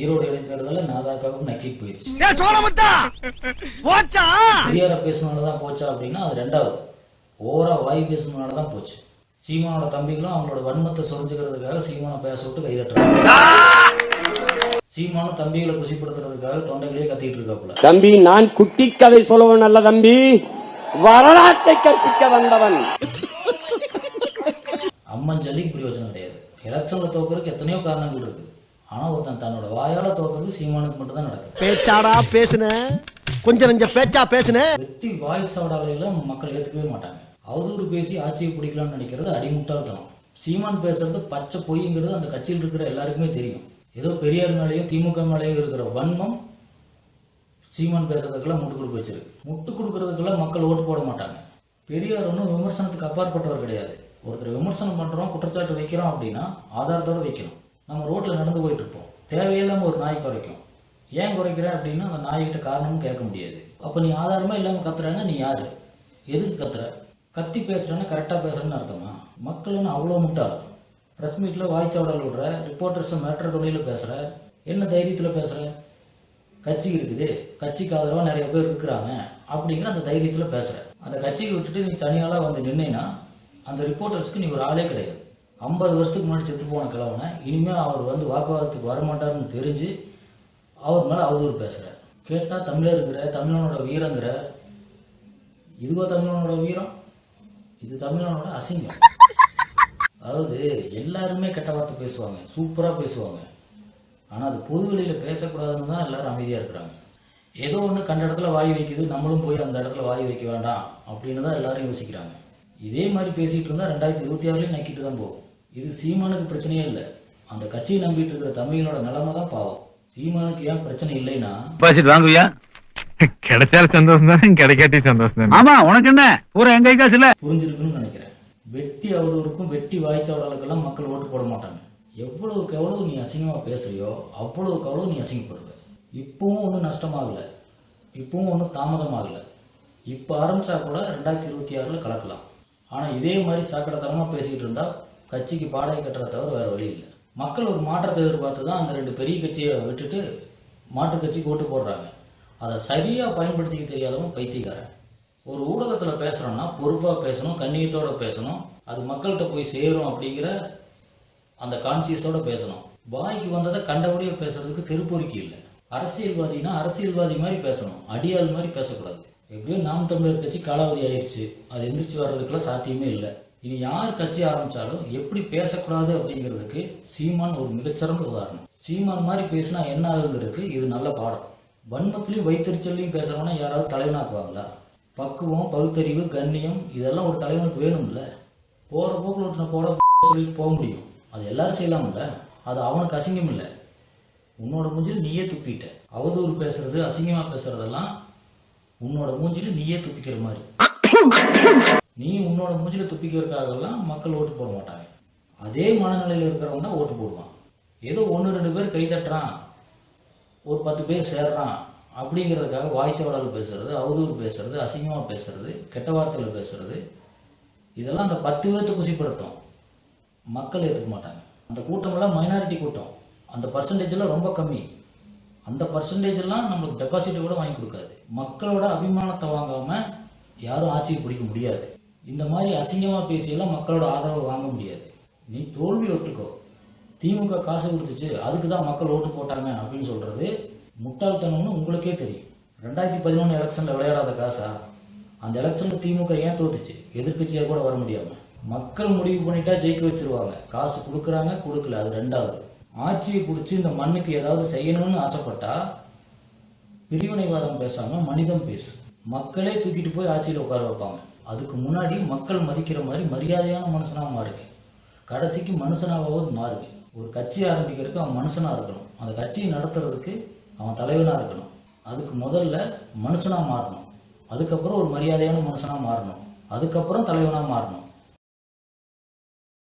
ஈரோடு நக்கிட்டு போயிடுச்சு ஏ சோழமுத்தா! போச்சா? பெரியார பேசுனதுனால தான் போச்சா அப்படின்னா அது ரெண்டாவது. ஓவரா வாய் பேசுனதுனால தான் போச்சு. சீமானோட தம்பிகளும் அவங்களோட வன்மத்தை சொரிஞ்சுக்கிறதுக்காக சீமானை பேச விட்டு கைதட்டுறாங்க. சீமானும் தம்பிகளை குசிப்படுத்துறதுக்காக தொண்டைகளே கத்திட்டு இருக்காப்புல. தம்பி நான் குட்டி கதை சொல்லுவன் அல்ல தம்பி. வரலாற்றை கற்பிக்க வந்தவன். அம்மன் ஜல்லிக்கு பிரயோஜனம் கிடையாது. எலெக்ஷன்ல தோக்கறதுக்கு எத்தனையோ காரணங்கள் இருக்கு. ஆனா ஒருத்தன் தன்னோட வாயால தோக்கறது சீமானுக்கு மட்டும் தான் நடக்குது. பேச்சாடா பேசுன? கொஞ்சம் நெஞ்ச பேச்சா பேசுன? வெட்டி வாய் சவடாலையில மக்கள் ஏத்துக்கவே மாட்டாங்க. அவதூறு பேசி ஆட்சியை பிடிக்கலாம்னு நினைக்கிறது அடிமுட்டாள்தனம். சீமான் பேசுறது பச்சை பொய்ங்கிறது அந்த கட்சியில் இருக்கிற எல்லாருக்குமே தெரியும். ஏதோ பெரியார் மேலேயும் திமுக மேலேயும் இருக்கிற வன்மம் சீமான் பேசுறதுக்கெல்லாம் முட்டு கொடுக்க வச்சிருக்கு. முட்டு கொடுக்கறதுக்கெல்லாம் மக்கள் ஓட்டு போட மாட்டாங்க. பெரியார் ஒன்றும் விமர்சனத்துக்கு அப்பாற்பட்டவர் கிடையாது. ஒருத்தர் விமர்சனம் பண்றோம் குற்றச்சாட்டு வைக்கிறோம் அப்படின்னா ஆதாரத்தோட வைக்கணும். நம்ம ரோட்டில் நடந்து போயிட்டு இருப்போம் தேவையில்லாம ஒரு நாய் குறைக்கும். ஏன் குறைக்கிறேன் அப்படின்னா அந்த நாய்கிட்ட காரணமும் கேட்க முடியாது. அப்போ நீ ஆதாரமாக இல்லாமல் கத்துறேன்னா நீ யாரு? எதுக்கு கத்துற? கத்தி பேசுறேன்னா கரெக்டாக பேசுறேன்னு அர்த்தமா? மக்கள் அவ்வளோ முட்டாள். ப்ரெஸ் மீட்டில் வாய்ச்சாவடல் விடுற ரிப்போர்ட்டர்ஸை மற்ற தொழிலில் பேசுகிற என்ன தைரியத்தில் பேசுகிற கட்சி இருக்குது. கட்சிக்கு ஆதரவாக நிறைய பேர் இருக்கிறாங்க. அப்படிங்கிற அந்த தைரியத்தில் பேசுகிற அந்த கட்சிக்கு விட்டுட்டு நீ தனியாளா வந்து நின்னா அந்த ரிப்போர்ட்டர்ஸ்க்கு நீ ஒரு ஆளே கிடையாது. ஐம்பது வருஷத்துக்கு முன்னாடி செத்து போன கிழவனை இனிமே அவர் வந்து வாக்குவாதத்துக்கு வரமாட்டார்னு தெரிஞ்சு அவர் மேல அவதூறு பேசுற கேட்டா தமிழருங்கிற தமிழனோட வீரங்கிற இதுவா தமிழனோட வீரம்? இது தமிழனோட அசிங்கம். அதாவது எல்லாருமே கெட்ட வார்த்தை பேசுவாங்க சூப்பரா பேசுவாங்க. ஆனா அது பொது வெளியில பேசக்கூடாதுன்னு தான் எல்லாரும் அமைதியா இருக்கிறாங்க. ஏதோ ஒன்று கண்ட இடத்துல வாய் வைக்குது நம்மளும் போய் அந்த இடத்துல வாய் வைக்க வேண்டாம் அப்படின்னு தான் எல்லாரும் யோசிக்கிறாங்க. இதே மாதிரி பேசிட்டு இருந்தா ரெண்டாயிரத்தி இருபத்தி ஆறுலயும் நக்கிட்டு தான் போகும். இது சீமானுக்கு பிரச்சனையே இல்லை. அந்த கட்சியை நம்பிட்டு இருக்கிற தமிழோட நிலைமை தான் பாவம். சீமானுக்கு ஏன் பிரச்சனை இல்லைன்னா? பாசிட்டு வாங்குவியா? கிடைச்சாலும் சந்தோஷம் தானே கிடைக்காட்டி சந்தோஷம் தானே. ஆமா உனக்கு என்ன? பூரா எங்க கை காசு இல்ல புரிஞ்சிருக்குன்னு நினைக்கிறேன். வெட்டி அவதூறுக்கும் வெட்டி வாய்ச்சாவடாளுக்கெல்லாம் மக்கள் ஓட்டு போட மாட்டாங்க. எவ்வளவுக்கு எவ்வளவு நீ அசிங்கமா பேசுறியோ அவ்வளவுக்கு அவ்வளவு நீ அசிங்கப்படுற இப்பவும் ஒன்றும் நஷ்டமாகல. இப்பவும் ஒன்றும் தாமதமாகல. இப்போ ஆரம்பிச்சா கூட ரெண்டாயிரத்தி இருபத்தி ஆறுல கலக்கலாம். ஆனா இதே மாதிரி சாக்கடைத்தனமா பேசிக்கிட்டு இருந்தா கட்சிக்கு பாடகை கட்டுறத தவிர வேற வழி இல்லை. மக்கள் ஒரு மாற்றத்தை எதிர்பார்த்து தான் அந்த ரெண்டு பெரிய கட்சியை விட்டுட்டு மாற்று கட்சிக்கு ஓட்டு போடுறாங்க. அதை சரியா பயன்படுத்திக்க தெரியாதவன் பைத்தியக்காரன். ஒரு ஊடகத்துல பேசுறோம்னா பொறுப்பா பேசணும் கண்ணியத்தோட பேசணும் அது மக்கள்கிட்ட போய் சேரும் அப்படிங்கிற அந்த கான்சியஸோட பேசணும். வாய்க்கு வந்ததை கண்டபடியாக பேசுறதுக்கு திருப்பொறிக்கு இல்லை. அரசியல்வாதினா அரசியல்வாதி மாதிரி பேசணும் அடியாள் மாதிரி பேசக்கூடாது. எப்படியும் நாம் தமிழர் கட்சி காலாவதி ஆயிடுச்சு. அது எந்திரிச்சு வர்றதுக்குலாம் சாத்தியமே இல்லை. இனி யார் கட்சி ஆரம்பிச்சாலும் எப்படி பேசக்கூடாது அப்படிங்கிறதுக்கு சீமான் ஒரு மிகச்சிறந்த உதாரணம். சீமான் மாதிரி பேசினா என்ன ஆகுங்கிறதுக்கு இது நல்ல பாடம். வன்மத்திலையும் வைத்தறிச்சல்லையும் பேசுறவனா யாராவது தலைவனாக்குவாங்களா பக்குவம் பகுத்தறிவு கண்ணியம் இதெல்லாம் ஒரு தலைவனுக்கு வேணும்ல. போற போக்குல ஒருத்தனை போட சொல்லி போக முடியும். அது எல்லாரும் செய்யலாம்ல. அது அவனுக்கு அசிங்கம் இல்லை. உன்னோட மூஞ்சில் நீயே துப்பிட்ட. அவதூறு பேசுறது அசிங்கமா பேசுறதெல்லாம் உன்னோட மூஞ்சில் நீயே துப்பிக்கிற மாதிரி. உன்னோட மூஞ்சில துப்பிக்கிறதுக்காகலாம் மக்கள் ஓட்டு போட மாட்டாங்க. அதே மனநிலையில் இருக்கிறவங்க தான் ஓட்டு போடுவான் ஏதோ ஒன்று ரெண்டு பேர் கை தட்டுறான் ஒரு பத்து பேர் சேர்றான் அப்படிங்கிறதுக்காக வாய்ச்சவடால் பேசுறது அவதூறு பேசுறது அசிங்கமாக பேசுறது கெட்ட வார்த்தைகள் பேசுறது இதெல்லாம் அந்த பத்து பேர்த்தை குசிப்படுத்தும் மக்கள் ஏற்றுக்க மாட்டாங்க. அந்த கூட்டமெல்லாம் மைனாரிட்டி கூட்டம். அந்த பர்சன்டேஜெல்லாம் ரொம்ப கம்மி. அந்த பர்சன்டேஜ் எல்லாம் நம்மளுக்கு டெபாசிட் கூட வாங்கி கொடுக்காது. மக்களோட அபிமானத்தை வாங்காமல் யாரும் ஆட்சியை பிடிக்க முடியாது. இந்த மாதிரி அசிங்கமா பேசியெல்லாம் மக்களோட ஆதரவு வாங்க முடியாது. நீ தோல்வி ஒட்டுக்கோ திமுக காசு கொடுத்துச்சு அதுக்கு தான் மக்கள் ஓட்டு போட்டாங்க அப்படின்னு சொல்றது முட்டாள்தனம்னு உங்களுக்கே தெரியும். ரெண்டாயிரத்தி பதினொன்று எலெக்ஷன்ல விளையாடாத காசா? அந்த எலெக்ஷன்ல திமுக ஏன் தோத்துச்சு? எதிர்கட்சியா கூட வர முடியாம. மக்கள் முடிவு பண்ணிட்டா ஜெயிக்க வச்சிருவாங்க. காசு கொடுக்கறாங்க கொடுக்கல. அது ரெண்டாவது. ஆட்சியை பிடிச்சி இந்த மண்ணுக்கு ஏதாவது செய்யணும்னு ஆசைப்பட்டா பிரிவினைவாதம் பேசாம மனிதம் பேசு. மக்களே தூக்கிட்டு போய் ஆட்சியில் உட்கார வைப்பாங்க. அதுக்கு முன்னாடி மக்கள் மதிக்கிற மாதிரி மரியாதையான மனுஷனாக மாறுது கடைசிக்கு மனுஷனாவது மாறுது ஒரு கட்சி ஆரம்பிக்கிறதுக்கு அவன் மனுஷனாக இருக்கணும். அந்த கட்சியை நடத்துறதுக்கு அவன் தலைவனாக இருக்கணும். அதுக்கு முதல்ல மனுஷனாக மாறணும். அதுக்கப்புறம் ஒரு மரியாதையான மனுஷனாக மாறணும். அதுக்கப்புறம் தலைவனாக மாறணும்.